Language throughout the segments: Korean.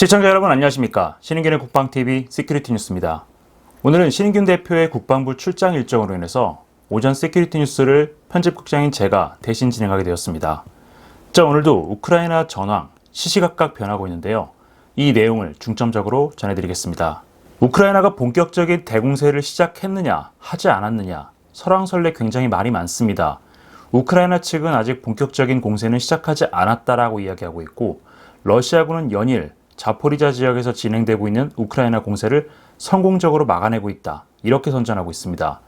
시청자 여러분 안녕하십니까 신인균의 국방TV 시큐리티 뉴스입니다. 오늘은 신인균 대표의 국방부 출장 일정으로 인해서 오전 시큐리티 뉴스를 편집국장인 제가 대신 진행하게 되었습니다. 자 오늘도 우크라이나 전황 시시각각 변하고 있는데요. 이 내용을 중점적으로 전해드리겠습니다. 우크라이나가 본격적인 대공세를 시작했느냐 하지 않았느냐 설왕설래 굉장히 말이 많습니다. 우크라이나 측은 아직 본격적인 공세는 시작하지 않았다라고 이야기하고 있고 러시아군은 연일 자포리자 지역에서 진행되고 있는 우크라이나 공세를 성공적으로 막아내고 있다. 이렇게 선전하고 있습니다.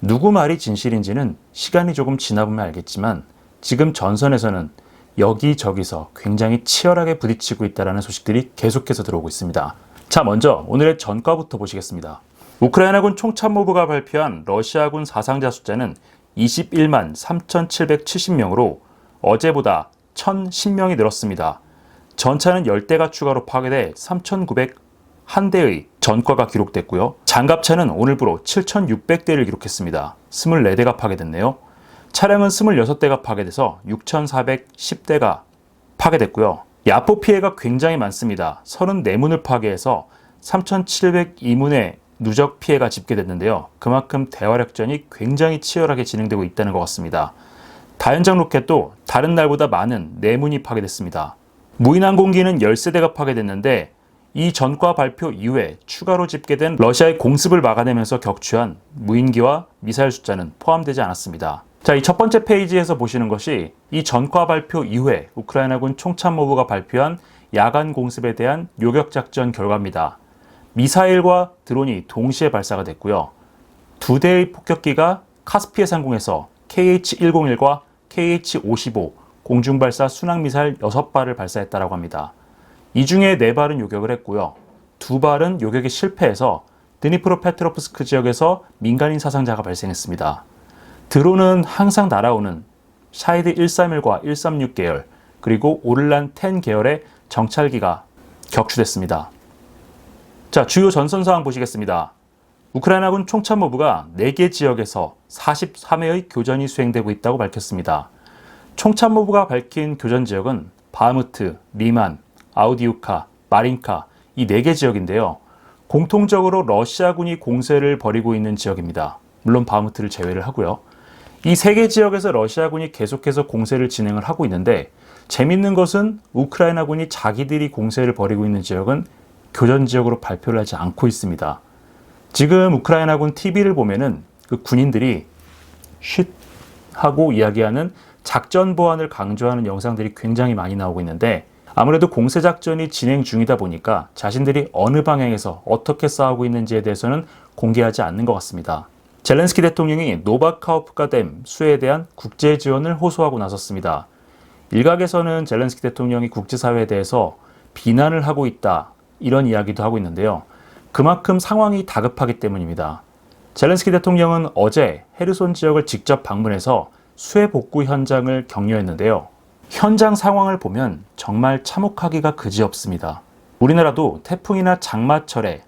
누구 말이 진실인지는 시간이 조금 지나보면 알겠지만 지금 전선에서는 여기저기서 굉장히 치열하게 부딪히고 있다는 소식들이 계속해서 들어오고 있습니다. 자, 먼저 오늘의 전과부터 보시겠습니다. 우크라이나군 총참모부가 발표한 러시아군 사상자 숫자는 21만 3,770명으로 어제보다 1,010명이 늘었습니다. 전차는 10대가 추가로 파괴돼 3,901대의 전과가 기록됐고요. 장갑차는 오늘부로 7,600대를 기록했습니다. 24대가 파괴됐네요. 차량은 26대가 파괴돼서 6,410대가 파괴됐고요. 야포 피해가 굉장히 많습니다. 34문을 파괴해서 3,702문의 누적 피해가 집계됐는데요. 그만큼 대화력전이 굉장히 치열하게 진행되고 있다는 것 같습니다. 다연장 로켓도 다른 날보다 많은 4문이 파괴됐습니다. 무인항공기는 13대가 파괴됐는데 이 전과 발표 이후에 추가로 집계된 러시아의 공습을 막아내면서 격추한 무인기와 미사일 숫자는 포함되지 않았습니다. 자, 이 첫 번째 페이지에서 보시는 것이 이 전과 발표 이후에 우크라이나군 총참모부가 발표한 야간 공습에 대한 요격 작전 결과입니다. 미사일과 드론이 동시에 발사가 됐고요. 두 대의 폭격기가 카스피해 상공에서 KH-101과 KH-55 공중발사 순항미사일 6발을 발사했다고 합니다. 이 중에 4발은 요격을 했고요. 두 발은 요격이 실패해서 드니프로 페트로프스크 지역에서 민간인 사상자가 발생했습니다. 드론은 항상 날아오는 샤이드 131과 136 계열 그리고 오를란 10 계열의 정찰기가 격추됐습니다. 자, 주요 전선 상황 보시겠습니다. 우크라이나군 총참모부가 4개 지역에서 43회의 교전이 수행되고 있다고 밝혔습니다. 총참모부가 밝힌 교전 지역은 바흐무트, 리만, 아우디우카, 마린카 이 4개 지역인데요. 공통적으로 러시아군이 공세를 벌이고 있는 지역입니다. 물론 바흐무트를 제외를 하고요. 이 세 개 지역에서 러시아군이 계속해서 공세를 진행을 하고 있는데 재밌는 것은 우크라이나군이 자기들이 공세를 벌이고 있는 지역은 교전 지역으로 발표를 하지 않고 있습니다. 지금 우크라이나군 TV를 보면은 그 군인들이 쉿 하고 이야기하는 작전 보안을 강조하는 영상들이 굉장히 많이 나오고 있는데 아무래도 공세 작전이 진행 중이다 보니까 자신들이 어느 방향에서 어떻게 싸우고 있는지에 대해서는 공개하지 않는 것 같습니다. 젤렌스키 대통령이 노바카우프카 댐 수에 대한 국제 지원을 호소하고 나섰습니다. 일각에서는 젤렌스키 대통령이 국제사회에 대해서 비난을 하고 있다 이런 이야기도 하고 있는데요. 그만큼 상황이 다급하기 때문입니다. 젤렌스키 대통령은 어제 헤르손 지역을 직접 방문해서 수해 복구 현장을 격려했는데요. 현장 상황을 보면 정말 참혹하기가 그지없습니다. 우리나라도 태풍이나 장마철에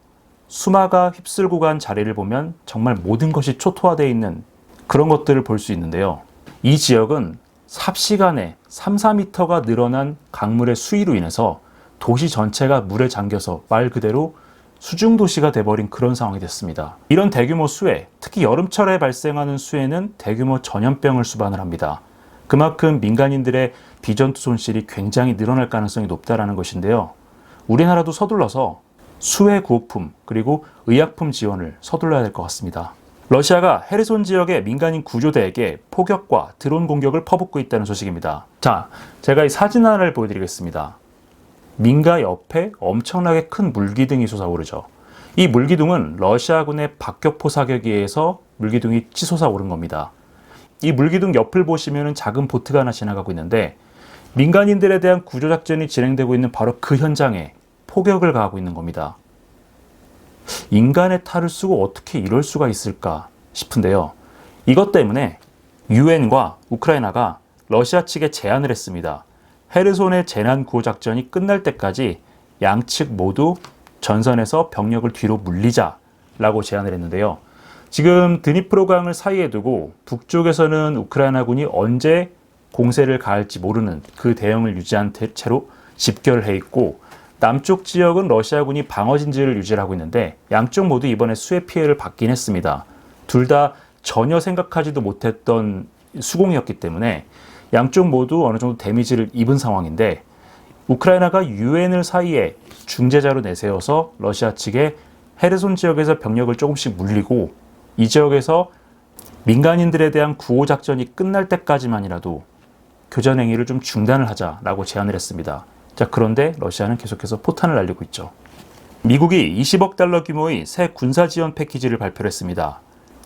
수마가 휩쓸고 간 자리를 보면 정말 모든 것이 초토화되어 있는 그런 것들을 볼 수 있는데요. 이 지역은 삽시간에 3, 4m가 늘어난 강물의 수위로 인해서 도시 전체가 물에 잠겨서 말 그대로 수중 도시가 돼버린 그런 상황이 됐습니다. 이런 대규모 수해, 특히 여름철에 발생하는 수해는 대규모 전염병을 수반을 합니다. 그만큼 민간인들의 비전투 손실이 굉장히 늘어날 가능성이 높다라는 것인데요. 우리나라도 서둘러서 수해 구호품 그리고 의약품 지원을 서둘러야 될 것 같습니다. 러시아가 헤르손 지역의 민간인 구조대에게 포격과 드론 공격을 퍼붓고 있다는 소식입니다. 자, 제가 이 사진 하나를 보여드리겠습니다. 민가 옆에 엄청나게 큰 물기둥이 솟아오르죠. 이 물기둥은 러시아군의 박격포 사격에 의해서 물기둥이 치솟아 오른 겁니다. 이 물기둥 옆을 보시면 작은 보트가 하나 지나가고 있는데 민간인들에 대한 구조작전이 진행되고 있는 바로 그 현장에 포격을 가하고 있는 겁니다. 인간의 탈을 쓰고 어떻게 이럴 수가 있을까 싶은데요. 이것 때문에 유엔과 우크라이나가 러시아 측에 제안을 했습니다. 헤르손의 재난 구호 작전이 끝날 때까지 양측 모두 전선에서 병력을 뒤로 물리자라고 제안을 했는데요. 지금 드니프로강을 사이에 두고 북쪽에서는 우크라이나군이 언제 공세를 가할지 모르는 그 대응을 유지한 채로 집결해 있고 남쪽 지역은 러시아군이 방어 진지를 유지하고 있는데 양쪽 모두 이번에 수해 피해를 받긴 했습니다. 둘 다 전혀 생각하지도 못했던 수공이었기 때문에 양쪽 모두 어느 정도 데미지를 입은 상황인데 우크라이나가 유엔을 사이에 중재자로 내세워서 러시아 측에 헤르손 지역에서 병력을 조금씩 물리고 이 지역에서 민간인들에 대한 구호 작전이 끝날 때까지만이라도 교전 행위를 좀 중단을 하자라고 제안을 했습니다. 자, 그런데 러시아는 계속해서 포탄을 날리고 있죠. 미국이 20억 달러 규모의 새 군사 지원 패키지를 발표했습니다.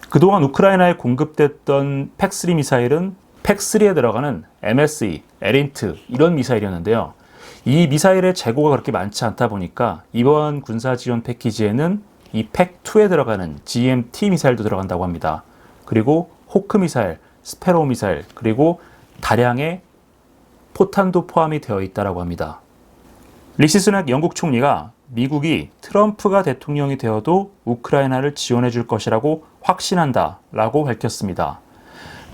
그동안 우크라이나에 공급됐던 팩3 미사일은 팩3에 들어가는 MSE, 에린트 이런 미사일이었는데요. 이 미사일의 재고가 그렇게 많지 않다 보니까 이번 군사 지원 패키지에는 이 팩2에 들어가는 GMT 미사일도 들어간다고 합니다. 그리고 호크 미사일, 스페로 미사일, 그리고 다량의 포탄도 포함이 되어 있다고 합니다. 리시 스낙 영국 총리가 미국이 트럼프가 대통령이 되어도 우크라이나를 지원해 줄 것이라고 확신한다라고 밝혔습니다.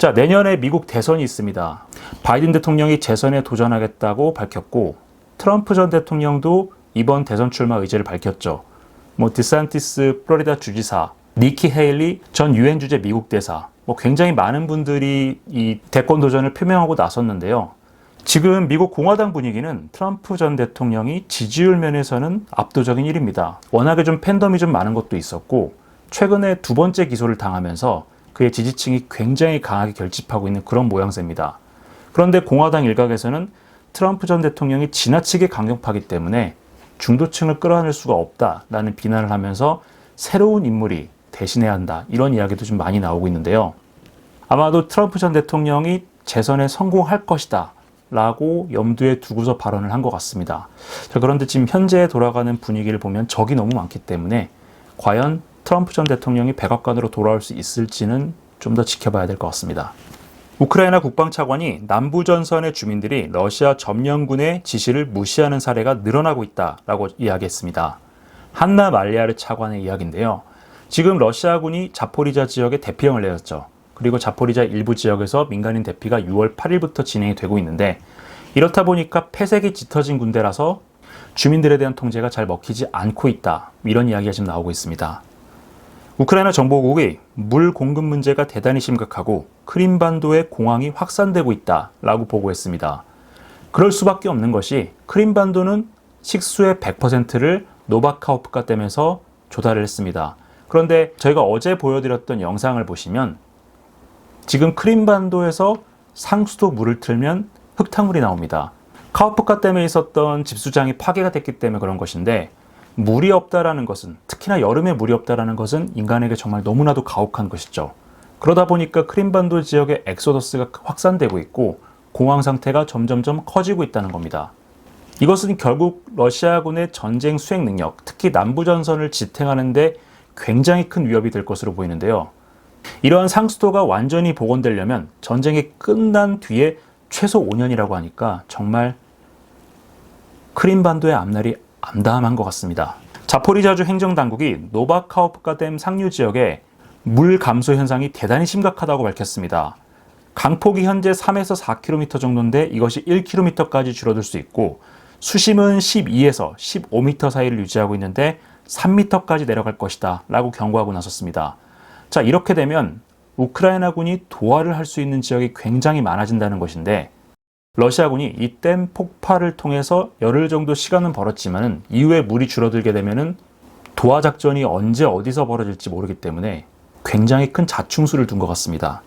자, 내년에 미국 대선이 있습니다. 바이든 대통령이 재선에 도전하겠다고 밝혔고 트럼프 전 대통령도 이번 대선 출마 의지를 밝혔죠. 뭐 디산티스 플로리다 주지사, 니키 헤일리 전 유엔 주재 미국 대사, 뭐 굉장히 많은 분들이 이 대권 도전을 표명하고 나섰는데요. 지금 미국 공화당 분위기는 트럼프 전 대통령이 지지율 면에서는 압도적인 1위입니다. 워낙에 좀 팬덤이 좀 많은 것도 있었고 최근에 두 번째 기소를 당하면서 그의 지지층이 굉장히 강하게 결집하고 있는 그런 모양새입니다. 그런데 공화당 일각에서는 트럼프 전 대통령이 지나치게 강경파기 때문에 중도층을 끌어안을 수가 없다라는 비난을 하면서 새로운 인물이 대신해야 한다 이런 이야기도 좀 많이 나오고 있는데요. 아마도 트럼프 전 대통령이 재선에 성공할 것이다 라고 염두에 두고서 발언을 한 것 같습니다. 자, 그런데 지금 현재 돌아가는 분위기를 보면 적이 너무 많기 때문에 과연 트럼프 전 대통령이 백악관으로 돌아올 수 있을지는 좀 더 지켜봐야 될 것 같습니다. 우크라이나 국방차관이 남부 전선의 주민들이 러시아 점령군의 지시를 무시하는 사례가 늘어나고 있다라고 이야기했습니다. 한나 말리아르 차관의 이야기인데요. 지금 러시아군이 자포리자 지역에 대피령을 내렸죠. 그리고 자포리자 일부 지역에서 민간인 대피가 6월 8일부터 진행이 되고 있는데 이렇다 보니까 폐색이 짙어진 군대라서 주민들에 대한 통제가 잘 먹히지 않고 있다. 이런 이야기가 지금 나오고 있습니다. 우크라이나 정보국이 물 공급 문제가 대단히 심각하고 크림반도의 공항이 확산되고 있다라고 보고했습니다. 그럴 수밖에 없는 것이 크림반도는 식수의 100%를 노바카오프카 댐에서 조달을 했습니다. 그런데 저희가 어제 보여드렸던 영상을 보시면 지금 크림반도에서 상수도 물을 틀면 흙탕물이 나옵니다. 카오프카 댐에 있었던 집수장이 파괴가 됐기 때문에 그런 것인데 물이 없다라는 것은 특히나 여름에 물이 없다라는 것은 인간에게 정말 너무나도 가혹한 것이죠. 그러다 보니까 크림반도 지역의 엑소더스가 확산되고 있고 공황 상태가 점점점 커지고 있다는 겁니다. 이것은 결국 러시아군의 전쟁 수행 능력, 특히 남부 전선을 지탱하는데 굉장히 큰 위협이 될 것으로 보이는데요. 이러한 상수도가 완전히 복원되려면 전쟁이 끝난 뒤에 최소 5년이라고 하니까 정말 크림반도의 앞날이 암담한 것 같습니다. 자포리자주 행정당국이 노바카오프카 댐 상류 지역에 물 감소 현상이 대단히 심각하다고 밝혔습니다. 강폭이 현재 3에서 4km 정도인데 이것이 1km까지 줄어들 수 있고 수심은 12에서 15m 사이를 유지하고 있는데 3m까지 내려갈 것이다 라고 경고하고 나섰습니다. 자, 이렇게 되면 우크라이나군이 도하를 할 수 있는 지역이 굉장히 많아진다는 것인데 러시아군이 이댐 폭발을 통해서 열흘 정도 시간은 벌었지만 이후에 물이 줄어들게 되면은 도하 작전이 언제 어디서 벌어질지 모르기 때문에 굉장히 큰 자충수를 둔 것 같습니다.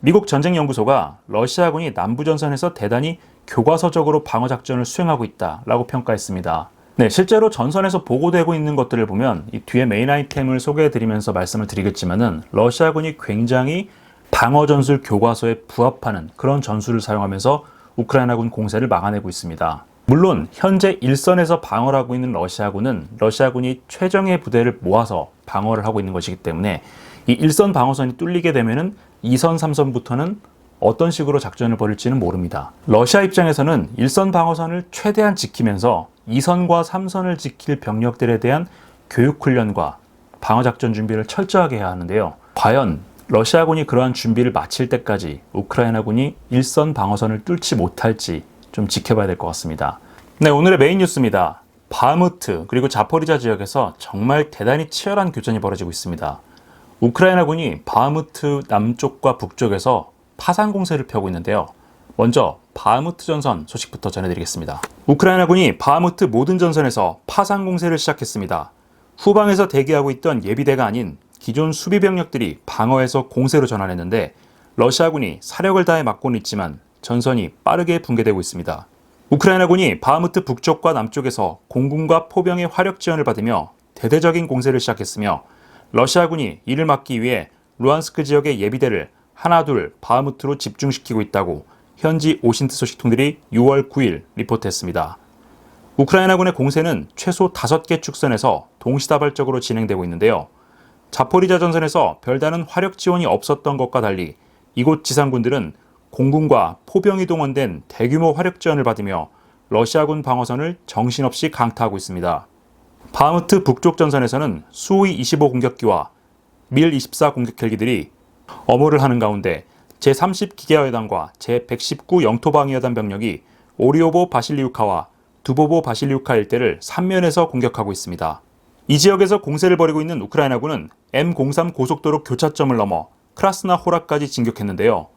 미국 전쟁연구소가 러시아군이 남부전선에서 대단히 교과서적으로 방어 작전을 수행하고 있다라고 평가했습니다. 네, 실제로 전선에서 보고되고 있는 것들을 보면 이 뒤에 메인 아이템을 소개해 드리면서 말씀을 드리겠지만은 러시아군이 굉장히 방어 전술 교과서에 부합하는 그런 전술을 사용하면서 우크라이나군 공세를 막아내고 있습니다. 물론 현재 일선에서 방어를 하고 있는 러시아군은 러시아군이 최정예 부대를 모아서 방어를 하고 있는 것이기 때문에 이 일선 방어선이 뚫리게 되면은 2선, 3선부터는 어떤 식으로 작전을 벌일지는 모릅니다. 러시아 입장에서는 일선 방어선을 최대한 지키면서 2선과 3선을 지킬 병력들에 대한 교육 훈련과 방어 작전 준비를 철저하게 해야 하는데요. 과연 러시아군이 그러한 준비를 마칠 때까지 우크라이나군이 일선 방어선을 뚫지 못할지 좀 지켜봐야 될 것 같습니다. 네, 오늘의 메인 뉴스입니다. 바흐무트 그리고 자포리자 지역에서 정말 대단히 치열한 교전이 벌어지고 있습니다. 우크라이나군이 바흐무트 남쪽과 북쪽에서 파상 공세를 펴고 있는데요. 먼저 바흐무트 전선 소식부터 전해드리겠습니다. 우크라이나군이 바흐무트 모든 전선에서 파상 공세를 시작했습니다. 후방에서 대기하고 있던 예비대가 아닌 기존 수비 병력들이 방어에서 공세로 전환했는데 러시아군이 사력을 다해 막고는 있지만 전선이 빠르게 붕괴되고 있습니다. 우크라이나군이 바흐무트 북쪽과 남쪽에서 공군과 포병의 화력 지원을 받으며 대대적인 공세를 시작했으며 러시아군이 이를 막기 위해 루안스크 지역의 예비대를 하나둘 바흐무트로 집중시키고 있다고 현지 오신트 소식통들이 6월 9일 리포트했습니다. 우크라이나군의 공세는 최소 5개 축선에서 동시다발적으로 진행되고 있는데요. 자포리자 전선에서 별다른 화력 지원이 없었던 것과 달리 이곳 지상군들은 공군과 포병이 동원된 대규모 화력 지원을 받으며 러시아군 방어선을 정신없이 강타하고 있습니다. 바흐무트 북쪽 전선에서는 수호이 25 공격기와 밀 24 공격 헬기들이 엄호를 하는 가운데 제30 기계여단과 제119 영토방위여단 병력이 오리오보 바실리우카와 두보보 바실리우카 일대를 삼면에서 공격하고 있습니다. 이 지역에서 공세를 벌이고 있는 우크라이나군은 M03 고속도로 교차점을 넘어 크라스나 호라까지 진격했는데요.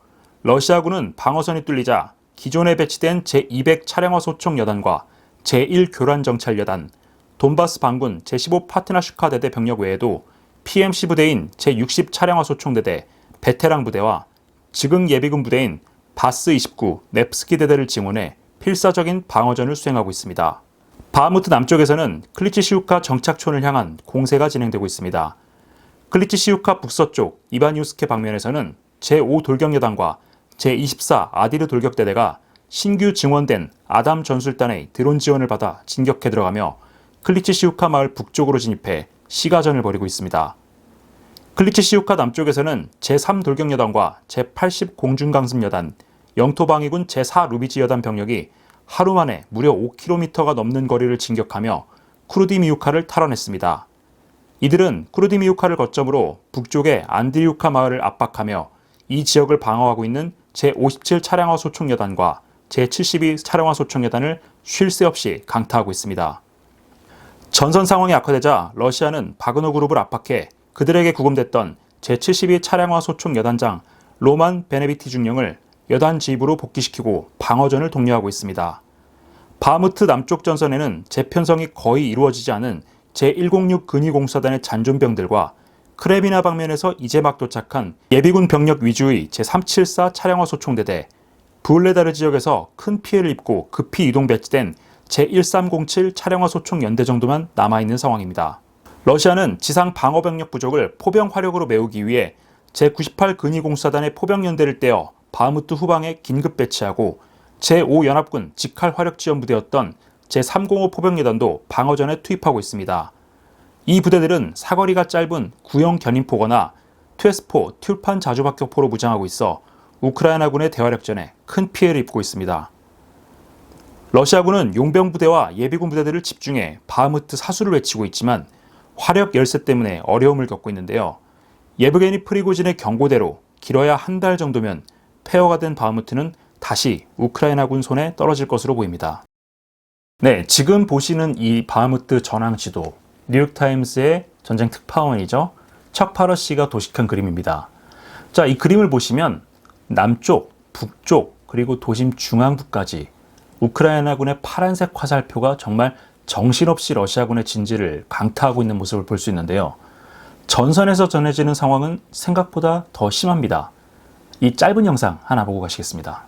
러시아군은 방어선이 뚫리자 기존에 배치된 제200 차량화 소총 여단과 제1 교란 정찰 여단, 돈바스 반군 제15 파트나슈카 대대 병력 외에도 PMC 부대인 제60 차량화 소총 대대, 베테랑 부대와 지금 예비군 부대인 바스 29 넵스키 대대를 지원해 필사적인 방어전을 수행하고 있습니다. 바하무트 남쪽에서는 클리치시우카 정착촌을 향한 공세가 진행되고 있습니다. 클리치 시우카 북서쪽 이바니우스케 방면에서는 제5 돌격여단과 제24 아디르 돌격대대가 신규 증원된 아담 전술단의 드론 지원을 받아 진격해 들어가며 클리치 시우카 마을 북쪽으로 진입해 시가전을 벌이고 있습니다. 클리치 시우카 남쪽에서는 제3 돌격여단과 제80 공중강습여단, 영토방위군 제4 루비지 여단 병력이 하루 만에 무려 5km가 넘는 거리를 진격하며 쿠르디 미우카를 탈환했습니다. 이들은 쿠르디미우카를 거점으로 북쪽의 안드리우카 마을을 압박하며 이 지역을 방어하고 있는 제57 차량화 소총 여단과 제72 차량화 소총 여단을 쉴 새 없이 강타하고 있습니다. 전선 상황이 악화되자 러시아는 바그너 그룹을 압박해 그들에게 구금됐던 제72 차량화 소총 여단장 로만 베네비티 중령을 여단 지휘부로 복귀시키고 방어전을 독려하고 있습니다. 바무트 남쪽 전선에는 재편성이 거의 이루어지지 않은 제106 근위공사단의 잔존병들과 크레비나 방면에서 이제 막 도착한 예비군 병력 위주의 제374 차량화 소총대대, 부울레다르 지역에서 큰 피해를 입고 급히 이동 배치된 제1307 차량화 소총 연대 정도만 남아있는 상황입니다. 러시아는 지상 방어 병력 부족을 포병 화력으로 메우기 위해 제98 근위공사단의 포병 연대를 떼어 바흐무트 후방에 긴급 배치하고 제5연합군 직할 화력 지원 부대였던 제305 포병여단도 방어전에 투입하고 있습니다. 이 부대들은 사거리가 짧은 구형 견인포거나 퇴스포, 튤판 자주박격포로 무장하고 있어 우크라이나군의 대화력전에 큰 피해를 입고 있습니다. 러시아군은 용병 부대와 예비군 부대들을 집중해 바흐무트 사수를 외치고 있지만 화력 열세 때문에 어려움을 겪고 있는데요. 예브게니 프리고진의 경고대로 길어야 한 달 정도면 폐허가 된 바흐무트는 다시 우크라이나군 손에 떨어질 것으로 보입니다. 네, 지금 보시는 이 바흐무트 전황 지도, 뉴욕타임스의 전쟁 특파원이죠. 척 파러 씨가 도식한 그림입니다. 자, 이 그림을 보시면 남쪽, 북쪽, 그리고 도심 중앙부까지 우크라이나군의 파란색 화살표가 정말 정신없이 러시아군의 진지를 강타하고 있는 모습을 볼 수 있는데요. 전선에서 전해지는 상황은 생각보다 더 심합니다. 이 짧은 영상 하나 보고 가시겠습니다.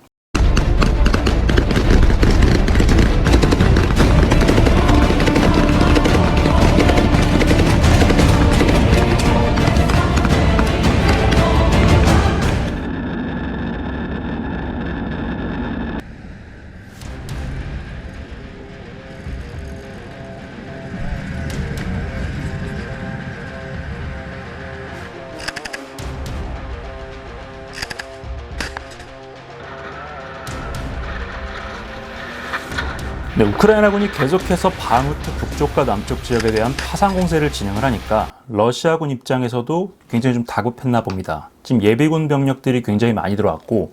네, 우크라이나군이 계속해서 바흐무트 북쪽과 남쪽 지역에 대한 파상 공세를 진행을 하니까 러시아군 입장에서도 굉장히 좀 다급했나 봅니다. 지금 예비군 병력들이 굉장히 많이 들어왔고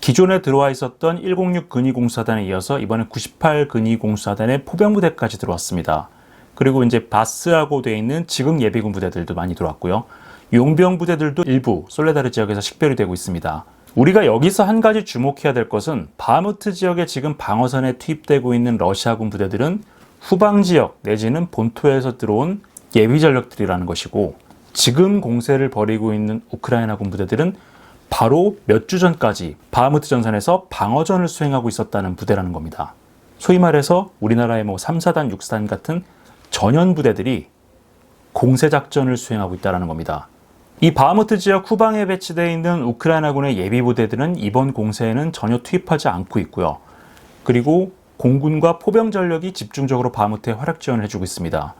기존에 들어와 있었던 106 근위공사단에 이어서 이번에 98 근위공사단의 포병부대까지 들어왔습니다. 그리고 이제 바스라고 되어 있는 지금 예비군 부대들도 많이 들어왔고요. 용병 부대들도 일부 솔레다르 지역에서 식별이 되고 있습니다. 우리가 여기서 한 가지 주목해야 될 것은 바무트 지역에 지금 방어선에 투입되고 있는 러시아군 부대들은 후방 지역 내지는 본토에서 들어온 예비 전력들이라는 것이고 지금 공세를 벌이고 있는 우크라이나군 부대들은 바로 몇 주 전까지 바흐무트 전선에서 방어전을 수행하고 있었다는 부대라는 겁니다. 소위 말해서 우리나라의 뭐 3, 4단, 6단 같은 전연 부대들이 공세 작전을 수행하고 있다는 겁니다. 이 바흐무트 지역 후방에 배치되어 있는 우크라이나군의 예비 부대들은 이번 공세에는 전혀 투입하지 않고 있고요. 그리고 공군과 포병 전력이 집중적으로 바흐무트에 활약 지원을 해주고 있습니다.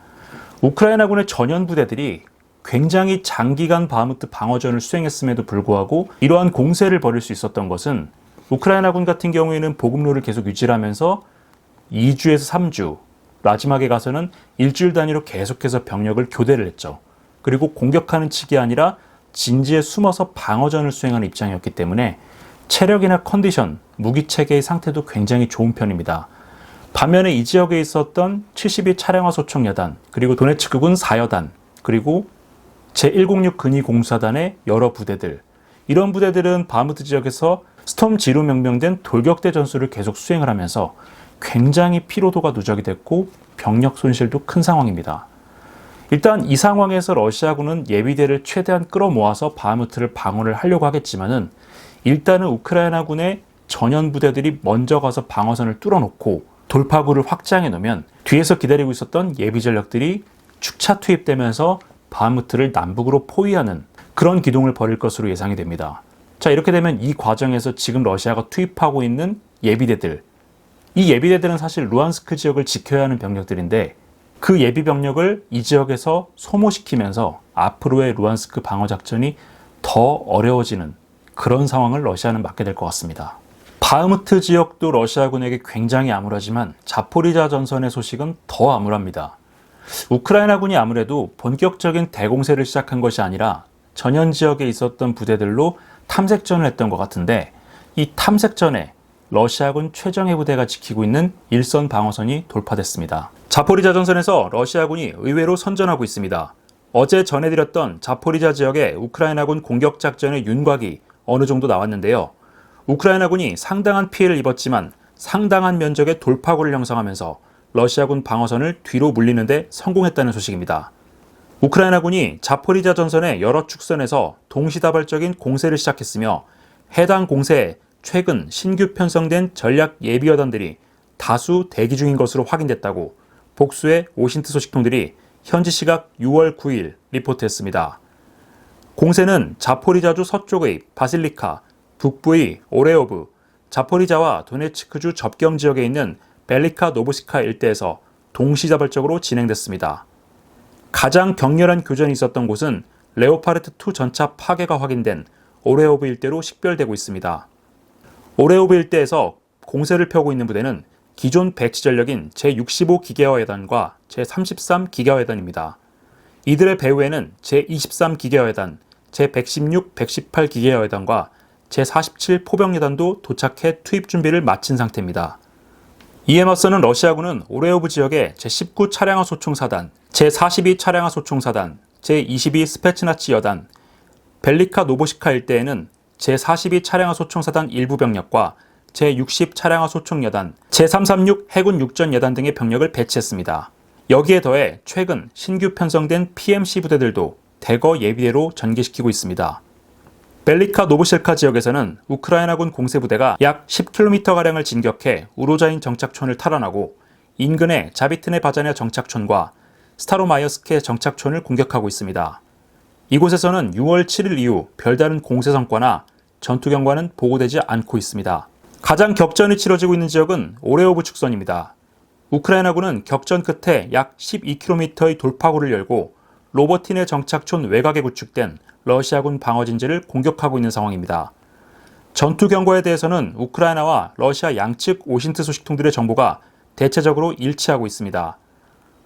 우크라이나군의 전연 부대들이 굉장히 장기간 바흐무트 방어전을 수행했음에도 불구하고 이러한 공세를 벌일 수 있었던 것은 우크라이나군 같은 경우에는 보급로를 계속 유지하면서 2주에서 3주, 마지막에 가서는 일주일 단위로 계속해서 병력을 교대를 했죠. 그리고 공격하는 측이 아니라 진지에 숨어서 방어전을 수행하는 입장이었기 때문에 체력이나 컨디션, 무기 체계의 상태도 굉장히 좋은 편입니다. 반면에 이 지역에 있었던 72 차량화 소총 여단, 그리고 도네츠크군 4여단, 그리고 제106 근위 공사단의 여러 부대들, 이런 부대들은 바무트 지역에서 스톰 지로 명명된 돌격대 전술을 계속 수행을 하면서 굉장히 피로도가 누적이 됐고 병력 손실도 큰 상황입니다. 일단 이 상황에서 러시아군은 예비대를 최대한 끌어모아서 바흐무트를 방어를 하려고 하겠지만은 일단은 우크라이나군의 전연 부대들이 먼저 가서 방어선을 뚫어놓고 돌파구를 확장해 놓으면 뒤에서 기다리고 있었던 예비 전력들이 축차 투입되면서 바흐무트를 남북으로 포위하는 그런 기동을 벌일 것으로 예상이 됩니다. 자, 이렇게 되면 이 과정에서 지금 러시아가 투입하고 있는 예비대들, 이 예비대들은 사실 루안스크 지역을 지켜야 하는 병력들인데 그 예비 병력을 이 지역에서 소모시키면서 앞으로의 루안스크 방어 작전이 더 어려워지는 그런 상황을 러시아는 맞게 될 것 같습니다. 바흐무트 지역도 러시아군에게 굉장히 암울하지만 자포리자 전선의 소식은 더 암울합니다. 우크라이나군이 아무래도 본격적인 대공세를 시작한 것이 아니라 전현 지역에 있었던 부대들로 탐색전을 했던 것 같은데 이 탐색전에 러시아군 최정예 부대가 지키고 있는 일선 방어선이 돌파됐습니다. 자포리자 전선에서 러시아군이 의외로 선전하고 있습니다. 어제 전해드렸던 자포리자 지역의 우크라이나군 공격 작전의 윤곽이 어느 정도 나왔는데요. 우크라이나군이 상당한 피해를 입었지만 상당한 면적의 돌파구를 형성하면서 러시아군 방어선을 뒤로 물리는데 성공했다는 소식입니다. 우크라이나군이 자포리자 전선의 여러 축선에서 동시다발적인 공세를 시작했으며 해당 공세에 최근 신규 편성된 전략 예비여단들이 다수 대기 중인 것으로 확인됐다고 복수의 오신트 소식통들이 현지 시각 6월 9일 리포트했습니다. 공세는 자포리자주 서쪽의 바실리카, 북부의 오레오브, 자포리자와 도네츠크주 접경 지역에 있는 벨리카 노브시카 일대에서 동시다발적으로 진행됐습니다. 가장 격렬한 교전이 있었던 곳은 레오파르트 2 전차 파괴가 확인된 오레오브 일대로 식별되고 있습니다. 오레오브 일대에서 공세를 펴고 있는 부대는 기존 배치 전력인 제65 기계화여단과 제33 기계화여단입니다. 이들의 배후에는 제23 기계화여단, 제116, 118 기계화여단과 제47 포병여단도 도착해 투입 준비를 마친 상태입니다. 이에 맞서는 러시아군은 오레오브 지역의 제19 차량화 소총사단, 제42 차량화 소총사단, 제22 스페츠나치 여단, 벨리카 노보시카 일대에는 제42 차량화 소총사단 일부 병력과 제60 차량화 소총 여단, 제336 해군 육전 여단 등의 병력을 배치했습니다. 여기에 더해 최근 신규 편성된 PMC 부대들도 대거 예비대로 전개시키고 있습니다. 벨리카 노브실카 지역에서는 우크라이나군 공세부대가 약 10km가량을 진격해 우로자인 정착촌을 탈환하고 인근의 자비트네 바자냐 정착촌과 스타로마이어스케 정착촌을 공격하고 있습니다. 이곳에서는 6월 7일 이후 별다른 공세 성과나 전투 경과는 보고되지 않고 있습니다. 가장 격전이 치러지고 있는 지역은 오레오브 축선입니다. 우크라이나군은 격전 끝에 약 12km의 돌파구를 열고 로버틴의 정착촌 외곽에 구축된 러시아군 방어진지를 공격하고 있는 상황입니다. 전투 경과에 대해서는 우크라이나와 러시아 양측 오신트 소식통들의 정보가 대체적으로 일치하고 있습니다.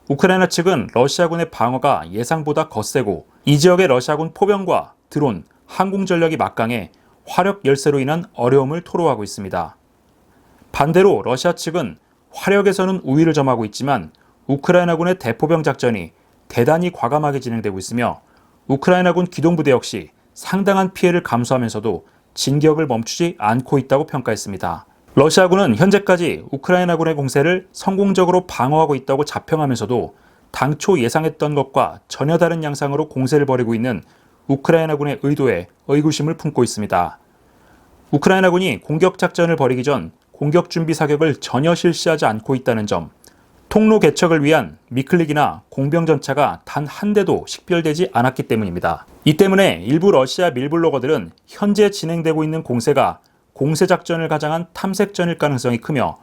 우크라이나 측은 러시아군의 방어가 예상보다 거세고 이 지역의 러시아군 포병과 드론, 항공 전력이 막강해 화력 열세로 인한 어려움을 토로하고 있습니다. 반대로 러시아 측은 화력에서는 우위를 점하고 있지만 우크라이나군의 대포병 작전이 대단히 과감하게 진행되고 있으며 우크라이나군 기동부대 역시 상당한 피해를 감수하면서도 진격을 멈추지 않고 있다고 평가했습니다. 러시아군은 현재까지 우크라이나군의 공세를 성공적으로 방어하고 있다고 자평하면서도 당초 예상했던 것과 전혀 다른 양상으로 공세를 벌이고 있는 우크라이나군의 의도에 의구심을 품고 있습니다. 우크라이나군이 공격 작전을 벌이기 전 공격 준비 사격을 전혀 실시하지 않고 있다는 점, 통로 개척을 위한 미클릭이나 공병 전차가 단 한 대도 식별되지 않았기 때문입니다. 이 때문에 일부 러시아 밀블로거들은 현재 진행되고 있는 공세가 공세 작전을 가장한 탐색전일 가능성이 크며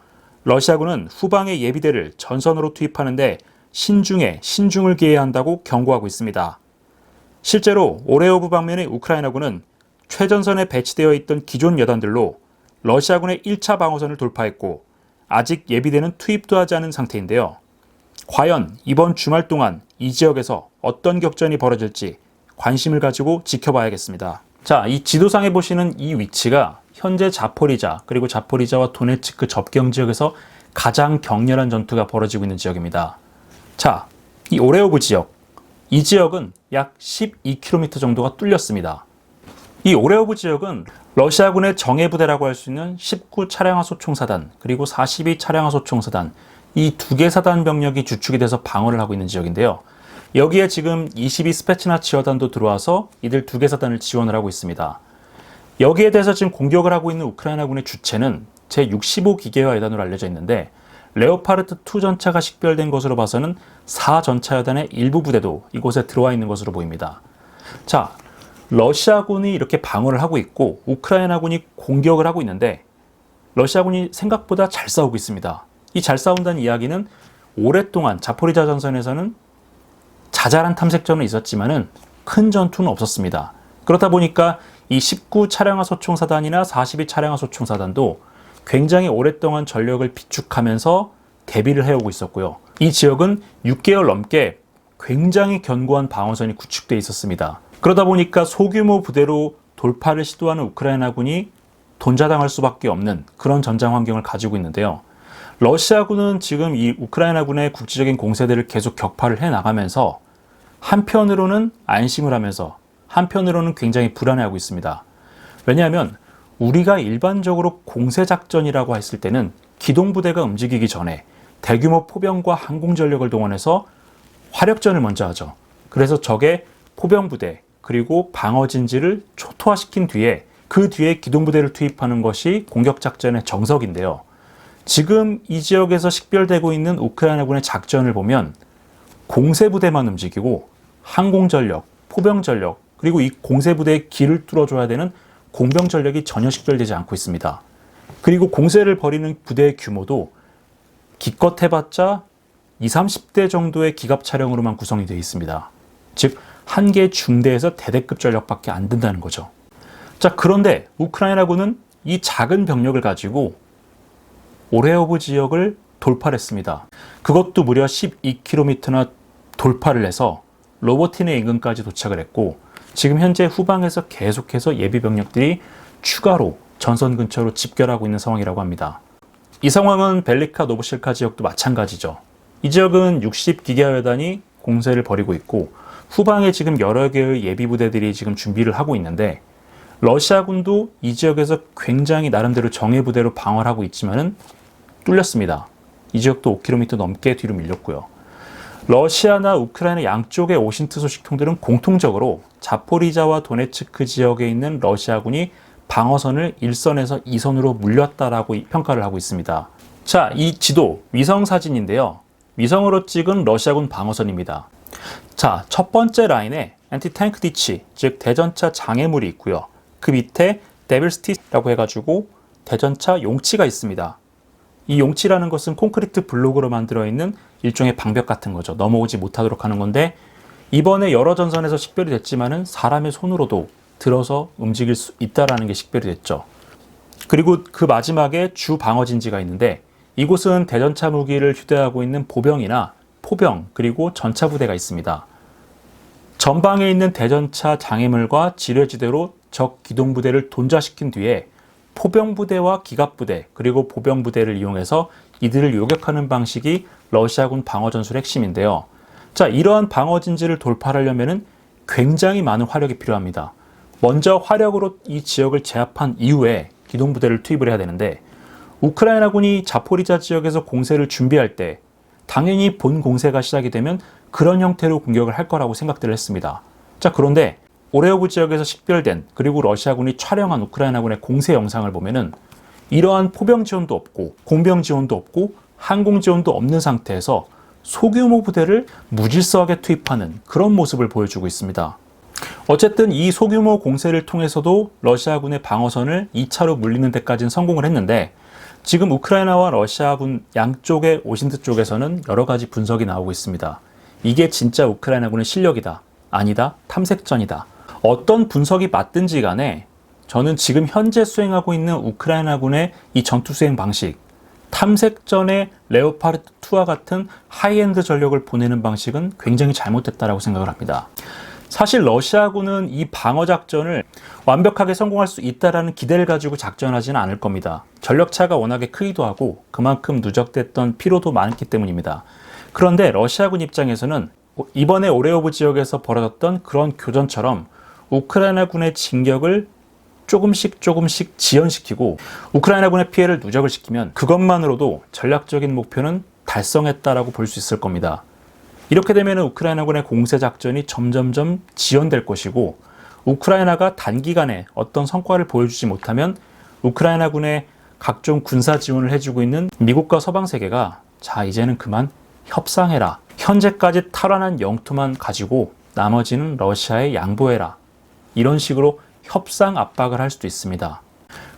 러시아군은 후방의 예비대를 전선으로 투입하는데 신중에 신중을 기해야 한다고 경고하고 있습니다. 실제로 오레오브 방면의 우크라이나군은 최전선에 배치되어 있던 기존 여단들로 러시아군의 1차 방어선을 돌파했고 아직 예비대는 투입도 하지 않은 상태인데요. 과연 이번 주말 동안 이 지역에서 어떤 격전이 벌어질지 관심을 가지고 지켜봐야겠습니다. 자, 이 지도상에 보시는 이 위치가 현재 자포리자 그리고 자포리자와 도네츠크 접경 지역에서 가장 격렬한 전투가 벌어지고 있는 지역입니다. 자, 이 오레오브 지역, 이 지역은 약 12km 정도가 뚫렸습니다. 이 오레오브 지역은 러시아군의 정예 부대라고 할 수 있는 19 차량화소 총사단 그리고 42 차량화소 총사단 이 두 개 사단 병력이 주축이 돼서 방어를 하고 있는 지역인데요. 여기에 지금 22 스페츠나 지어단도 들어와서 이들 두 개 사단을 지원을 하고 있습니다. 여기에 대해서 지금 공격을 하고 있는 우크라이나군의 주체는 제65 기계화 여단으로 알려져 있는데 레오파르트 2 전차가 식별된 것으로 봐서는 4 전차 여단의 일부 부대도 이곳에 들어와 있는 것으로 보입니다. 자, 러시아군이 이렇게 방어를 하고 있고 우크라이나군이 공격을 하고 있는데 러시아군이 생각보다 잘 싸우고 있습니다. 이 잘 싸운다는 이야기는 오랫동안 자포리자 전선에서는 자잘한 탐색전은 있었지만은 큰 전투는 없었습니다. 그렇다 보니까 이 19 차량화 소총사단이나 42 차량화 소총사단도 굉장히 오랫동안 전력을 비축하면서 대비를 해오고 있었고요. 이 지역은 6개월 넘게 굉장히 견고한 방어선이 구축되어 있었습니다. 그러다 보니까 소규모 부대로 돌파를 시도하는 우크라이나군이 돈자당할 수밖에 없는 그런 전장 환경을 가지고 있는데요. 러시아군은 지금 이 우크라이나군의 국지적인 공세들을 계속 격파를 해 나가면서 한편으로는 안심을 하면서 한편으로는 굉장히 불안해하고 있습니다. 왜냐하면 우리가 일반적으로 공세 작전이라고 했을 때는 기동부대가 움직이기 전에 대규모 포병과 항공 전력을 동원해서 화력전을 먼저 하죠. 그래서 적의 포병부대 그리고 방어 진지를 초토화시킨 뒤에 그 뒤에 기동부대를 투입하는 것이 공격 작전의 정석인데요. 지금 이 지역에서 식별되고 있는 우크라이나군의 작전을 보면 공세부대만 움직이고 항공전력, 포병전력, 그리고 이 공세부대의 길을 뚫어줘야 되는 공병 전력이 전혀 식별되지 않고 있습니다. 그리고 공세를 벌이는 부대의 규모도 기껏 해봤자 20, 30대 정도의 기갑 차량으로만 구성이 되어 있습니다. 즉, 한개 중대에서 대대급 전력밖에 안 된다는 거죠. 자, 그런데 우크라이나군은 이 작은 병력을 가지고 오레오브 지역을 돌파를 했습니다. 그것도 무려 12km나 돌파를 해서 로보틴의 인근까지 도착을 했고 지금 현재 후방에서 계속해서 예비 병력들이 추가로 전선 근처로 집결하고 있는 상황이라고 합니다. 이 상황은 벨리카 노브실카 지역도 마찬가지죠. 이 지역은 60기가 여단이 공세를 벌이고 있고 후방에 지금 여러 개의 예비 부대들이 지금 준비를 하고 있는데 러시아군도 이 지역에서 굉장히 나름대로 정예 부대로 방어를 하고 있지만은 뚫렸습니다. 이 지역도 5km 넘게 뒤로 밀렸고요. 러시아나 우크라이나 양쪽의 오신트 소식통들은 공통적으로 자포리자와 도네츠크 지역에 있는 러시아군이 방어선을 1선에서 2선으로 물렸다라고 평가를 하고 있습니다. 자, 이 지도 위성 사진인데요. 위성으로 찍은 러시아군 방어선입니다. 자, 첫 번째 라인에 엔티탱크 디치, 즉 대전차 장애물이 있고요. 그 밑에 데빌스티라고 해가지고 대전차 용치가 있습니다. 이 용치라는 것은 콘크리트 블록으로 만들어 있는 일종의 방벽 같은 거죠. 넘어오지 못하도록 하는 건데 이번에 여러 전선에서 식별이 됐지만은 사람의 손으로도 들어서 움직일 수 있다라는 게 식별이 됐죠. 그리고 그 마지막에 주 방어 진지가 있는데 이곳은 대전차 무기를 휴대하고 있는 보병이나 포병 그리고 전차 부대가 있습니다. 전방에 있는 대전차 장애물과 지뢰지대로 적 기동 부대를 돈좌시킨 뒤에 포병부대와 기갑부대 그리고 보병부대를 이용해서 이들을 요격하는 방식이 러시아군 방어 전술의 핵심인데요. 자, 이러한 방어 진지를 돌파하려면은 굉장히 많은 화력이 필요합니다. 먼저 화력으로 이 지역을 제압한 이후에 기동부대를 투입을 해야 되는데 우크라이나군이 자포리자 지역에서 공세를 준비할 때 당연히 본 공세가 시작이 되면 그런 형태로 공격을 할 거라고 생각들을 했습니다. 자, 그런데 오레오브 지역에서 식별된 그리고 러시아군이 촬영한 우크라이나군의 공세 영상을 보면은 이러한 포병 지원도 없고 공병 지원도 없고 항공 지원도 없는 상태에서 소규모 부대를 무질서하게 투입하는 그런 모습을 보여주고 있습니다. 어쨌든 이 소규모 공세를 통해서도 러시아군의 방어선을 2차로 물리는 데까지는 성공을 했는데 지금 우크라이나와 러시아군 양쪽의 오신트 쪽에서는 여러 가지 분석이 나오고 있습니다. 이게 진짜 우크라이나군의 실력이다. 아니다. 탐색전이다. 어떤 분석이 맞든지 간에 저는 지금 현재 수행하고 있는 우크라이나군의 이 전투 수행 방식, 탐색전의 레오파르트 2와 같은 하이엔드 전력을 보내는 방식은 굉장히 잘못됐다라고 생각을 합니다. 사실 러시아군은 이 방어 작전을 완벽하게 성공할 수 있다라는 기대를 가지고 작전하지는 않을 겁니다. 전력 차가 워낙에 크기도 하고 그만큼 누적됐던 피로도 많기 때문입니다. 그런데 러시아군 입장에서는 이번에 오레오브 지역에서 벌어졌던 그런 교전처럼 우크라이나군의 진격을 조금씩 조금씩 지연시키고 우크라이나군의 피해를 누적을 시키면 그것만으로도 전략적인 목표는 달성했다라고 볼 수 있을 겁니다. 이렇게 되면 우크라이나군의 공세 작전이 점점점 지연될 것이고 우크라이나가 단기간에 어떤 성과를 보여주지 못하면 우크라이나군의 각종 군사 지원을 해주고 있는 미국과 서방 세계가 자 이제는 그만 협상해라 현재까지 탈환한 영토만 가지고 나머지는 러시아에 양보해라 이런 식으로 협상 압박을 할 수도 있습니다.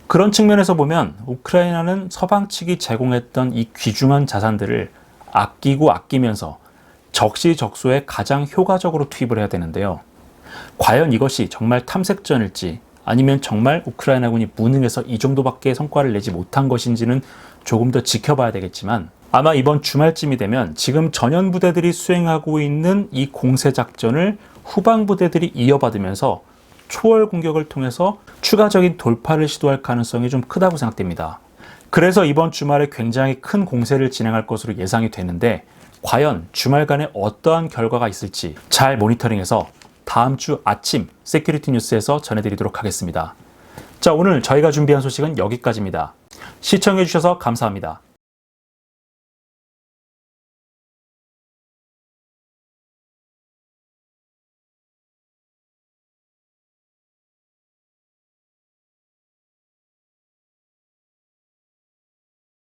그런 측면에서 보면 우크라이나는 서방 측이 제공했던 이 귀중한 자산들을 아끼고 아끼면서 적시적소에 가장 효과적으로 투입을 해야 되는데요. 과연 이것이 정말 탐색전일지 아니면 정말 우크라이나군이 무능해서 이 정도밖에 성과를 내지 못한 것인지는 조금 더 지켜봐야 되겠지만 아마 이번 주말쯤이 되면 지금 전현 부대들이 수행하고 있는 이 공세 작전을 후방 부대들이 이어받으면서 초월 공격을 통해서 추가적인 돌파를 시도할 가능성이 좀 크다고 생각됩니다. 그래서 이번 주말에 굉장히 큰 공세를 진행할 것으로 예상이 되는데 과연 주말간에 어떠한 결과가 있을지 잘 모니터링해서 다음 주 아침 세큐리티 뉴스에서 전해드리도록 하겠습니다. 자, 오늘 저희가 준비한 소식은 여기까지입니다. 시청해주셔서 감사합니다.